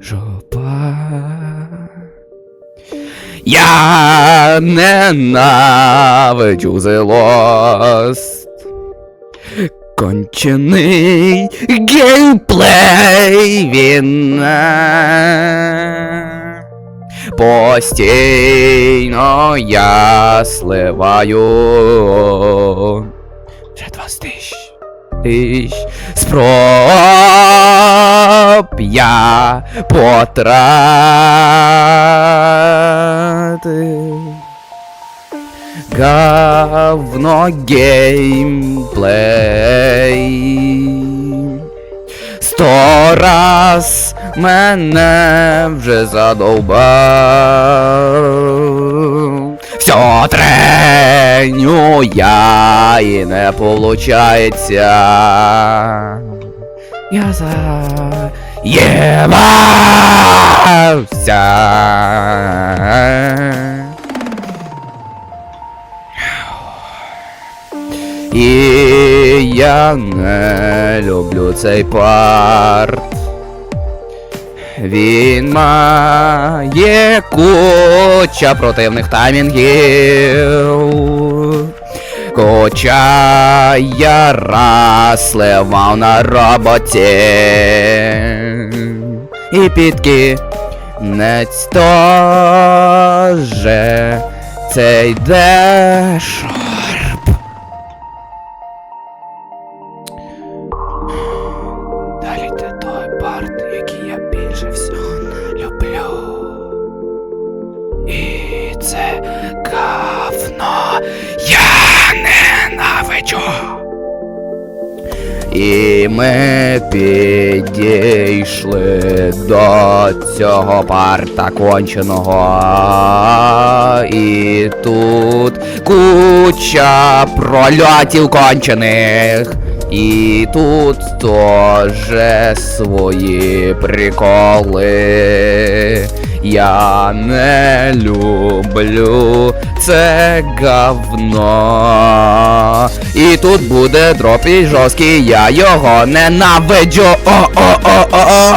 жопа. Я ненавиджу Lost. Кончений геймплей він постійно я сливаю. Вже 20 тисяч. Тисяч спроб я потратив. Геймплей. Сто раз мене вже задовбав. Все треню я і не получається. Я заєбався. І я не люблю цей парт. Він має куча противних таймінгів. Куча я раз сливав на роботі. І під кінець тоже цей дешорб. Далі йде той парт, який я більше всього І ми підійшли до цього парта конченого. І тут куча прольотів кончених. І тут теж свої приколи. Я не люблю це говно. І тут буде дроп і жорсткий, я його ненавиджу. О-о-о-о-о!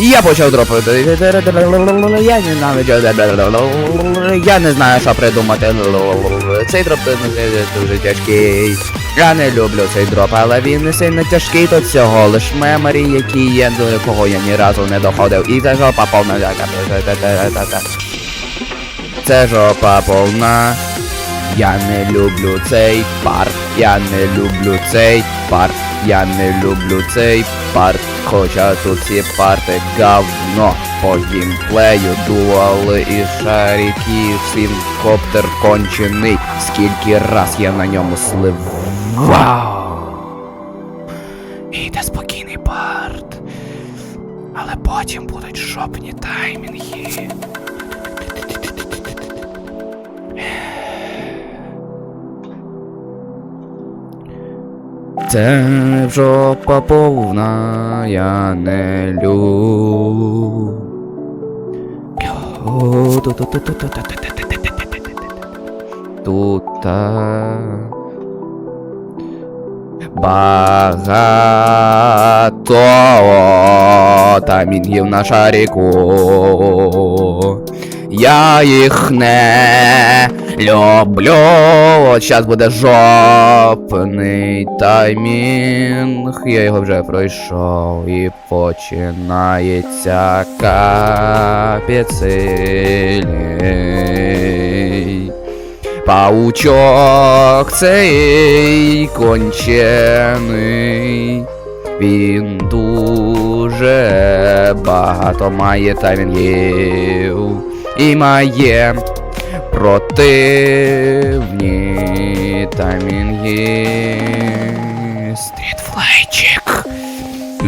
Я почав дропати. Я ненавиджу. Я не знаю, що придумати. Цей дроп дуже тяжкий. Я не люблю цей дроп, але він не сильно тяжкий, то всього лиш меморі, які є, до якого я ні разу не доходив. І це жопа повна. Це жопа повна. Я не люблю цей парт, я не люблю цей парт, я не люблю цей парт, хоча тут ці парти говно по геймплею, дуали і шарики, синкоптер кончений, скільки раз я на ньому слив. Іде спокійний парт, але потім будуть жопні таймінги. Це жопа повна, я не люблю. Тут багато тамінгів на шарику. Я їх не люблю. От щас буде жопний таймінг. Я його вже пройшов і починається капіцилій. Паучок цей кончений. Він дуже багато має таймінгів і має противні таймінги. Стрітфлейчик.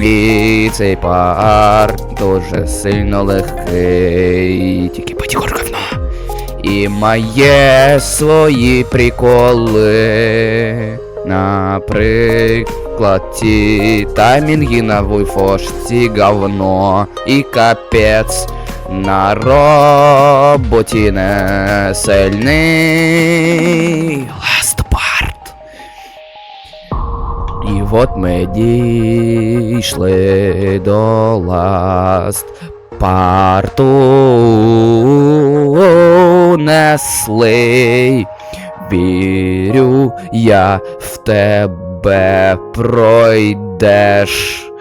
І цей пар дуже сильно легкий. Тільки потікор говно. І має свої приколи. Наприклад, ті таймінги на вульфошці говно і капець. На роботі не сильний part. І от ми дійшли до ласт парту несли. Вірю, я в тебе пройдеш.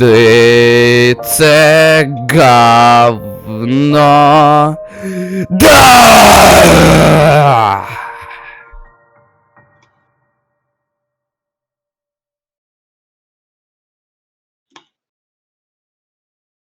Ти це говно. Да!